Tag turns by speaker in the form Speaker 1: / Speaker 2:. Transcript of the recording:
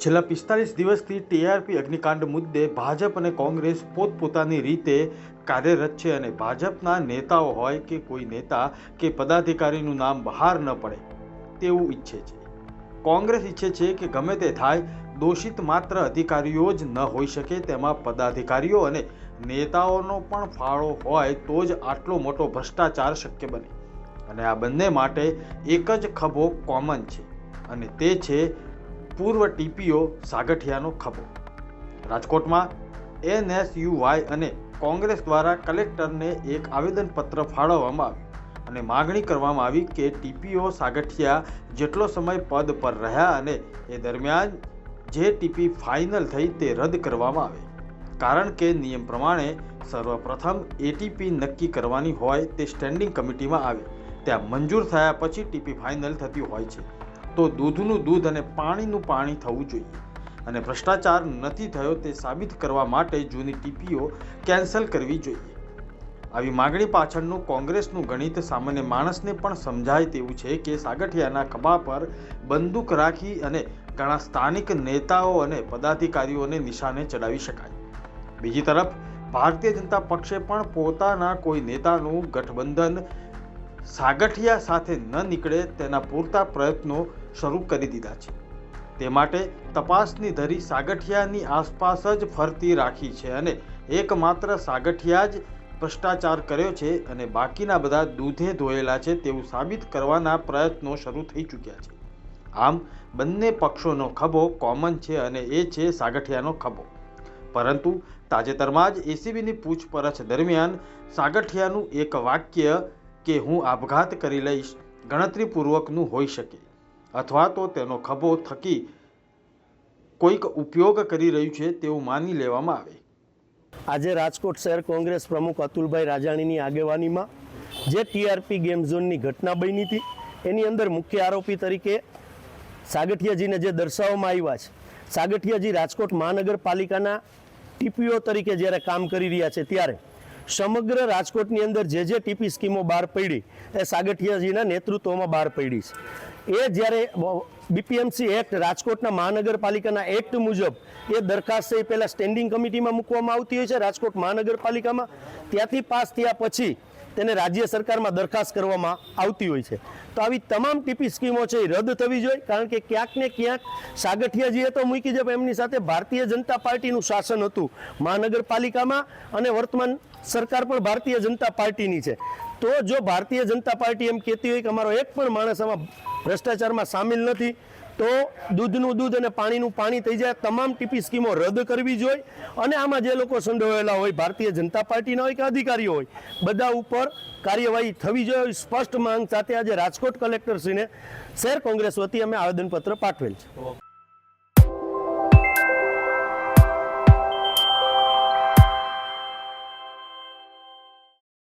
Speaker 1: છેલ્લા પિસ્તાલીસ દિવસથી ટીઆરપી અગ્નિકાંડ મુદ્દે ભાજપ અને કોંગ્રેસ પોતપોતાની રીતે કાર્યરત છે અને ભાજપના નેતાઓ હોય કે કોઈ નેતા કે પદાધિકારીનું નામ બહાર ન પડે, તેવું ઈચ્છે છે. કોંગ્રેસ ઈચ્છે છે કે ગમે તે થાય, દોષિત માત્ર અધિકારીઓ જ ન હોઈ શકે, તેમાં પદાધિકારીઓ અને નેતાઓનો પણ ફાળો હોય તો જ આટલો મોટો ભ્રષ્ટાચાર શક્ય બને. અને આ બંને માટે એક જ ખભો કોમન છે. અને તે છે પૂર્વ ટીપીઓ સાગઠિયાનો ખભો. રાજકોટમાં એનએસયુવાય અને કોંગ્રેસ દ્વારા કલેક્ટરને એક આવેદનપત્ર ફાળવવામાં આવ્યું અને માગણી કરવામાં આવી કે ટીપીઓ સાગઠિયા જેટલો સમય પદ પર રહ્યા અને એ દરમિયાન જે ટીપી ફાઇનલ થઈ તે રદ કરવામાં આવે. કારણ કે નિયમ પ્રમાણે સર્વપ્રથમ એટીપી નક્કી કરવાની હોય તે સ્ટેન્ડિંગ કમિટીમાં આવે. ત્યાં મંજૂર થયા પછી ટીપી ફાઇનલ થતી હોય છે. તો દૂધનું દૂધ અને પાણીનું પાણી થવું જોઈએ. અને ભ્રષ્ટાચાર નથી થયો તે સાબિત કરવા માટે જૂની ટીપીઓ કેન્સલ કરવી જોઈએ. આવી માગણી પાછળનું કોંગ્રેસનું ગણિત સામાન્ય માણસને પણ સમજાય તેવું છે કે સાગઠિયાના ખભા પર બંદૂક રાખી અને ઘણા સ્થાનિક નેતાઓ અને પદાધિકારીઓને નિશાને ચડાવી શકાય. બીજી તરફ, ભારતીય જનતા પક્ષે પણ પોતાના કોઈ નેતાનું ગઠબંધન સાગઠિયા સાથે ન નીકળે તેના પૂરતા પ્રયત્નો શરૂ કરી દીધા છે. તે માટે તપાસની ધરી સાગઠિયાની આસપાસ જ ફરતી રાખી છે અને એકમાત્ર સાગઠિયા જ ભ્રષ્ટાચાર કર્યો છે અને બાકીના બધા દૂધે ધોયેલા છે તેવું સાબિત કરવાના પ્રયત્નો શરૂ થઈ ચૂક્યા છે. આમ, બંને પક્ષોનો ખભો કોમન છે અને એ છે સાગઠિયાનો ખભો. પરંતુ તાજેતરમાં જ એસીબીની પૂછપરછ દરમિયાન સાગઠિયાનું એક વાક્ય કે હું આપઘાત કરી લઈશ ગણતરીપૂર્વકનું હોઈ શકે. અથવા તો તેનો ખભો થકી કોઈક ઉપયોગ કરી રહ્યું છે તેવું માની લેવામાં આવે.
Speaker 2: આજે રાજકોટ શહેર કોંગ્રેસ પ્રમુખ અતુલભાઈ રાજાણીની આગેવાનીમાં જે ટીઆરપી ગેમ ઝોનની ઘટના બની હતી, એની અંદર મુખ્ય આરોપી તરીકે સાગઠિયાજીને જે દર્શાવવામાં આવ્યા છે, સાગઠિયાજી રાજકોટ મહાનગરપાલિકાના ટીપીઓ તરીકે જ્યારે કામ કરી રહ્યા છે ત્યારે સમગ્ર રાજકોટની અંદર જે જે ટીપી સ્કીમો બહાર પડી, એ સાગઠિયાજીના નેતૃત્વમાં બહાર પડી છે. એ જ્યારે બીપીએમસી એક્ટ રાજકોટના મહાનગરપાલિકાના એક્ટ મુજબ એ દરખાસ્ત એ પહેલાં સ્ટેન્ડિંગ કમિટીમાં મૂકવામાં આવતી હોય છે રાજકોટ મહાનગરપાલિકામાં. ત્યાંથી પાસ થયા પછી તેને રાજ્ય સરકારમાં દરખાસ્ત કરવામાં આવતી હોય છે. તો આવી તમામ ટીપી સ્કીમો છે એ રદ થવી જોઈએ, કારણ કે ક્યાંક ને ક્યાંક સાગઠિયાજીએ તો મૂકી છે એમની સાથે ભારતીય જનતા પાર્ટીનું શાસન હતું. મહાનગરપાલિકામાં અને વર્તમાન સરકાર પણ ભારતીય જનતા પાર્ટીની છે. તો જો ભારતીય જનતા પાર્ટી એમ કહેતી હોય કે અમારો એક પણ માણસ આમાં ભ્રષ્ટાચારમાં સામેલ નથી, તો દૂધનું દૂધ અને પાણીનું પાણી થઈ જાય, તમામ ટીપી સ્કીમો રદ કરવી જોઈએ. અને આમાં જે લોકો સંડોવાયેલા હોય, ભારતીય જનતા પાર્ટીના હોય કે અધિકારીઓ હોય, બધા ઉપર કાર્યવાહી થવી જોઈએ સ્પષ્ટ માંગ સાથે આજે રાજકોટ કલેક્ટરશ્રીને શહેર કોંગ્રેસ વતી અમે આવેદનપત્ર પાઠવેલ છે.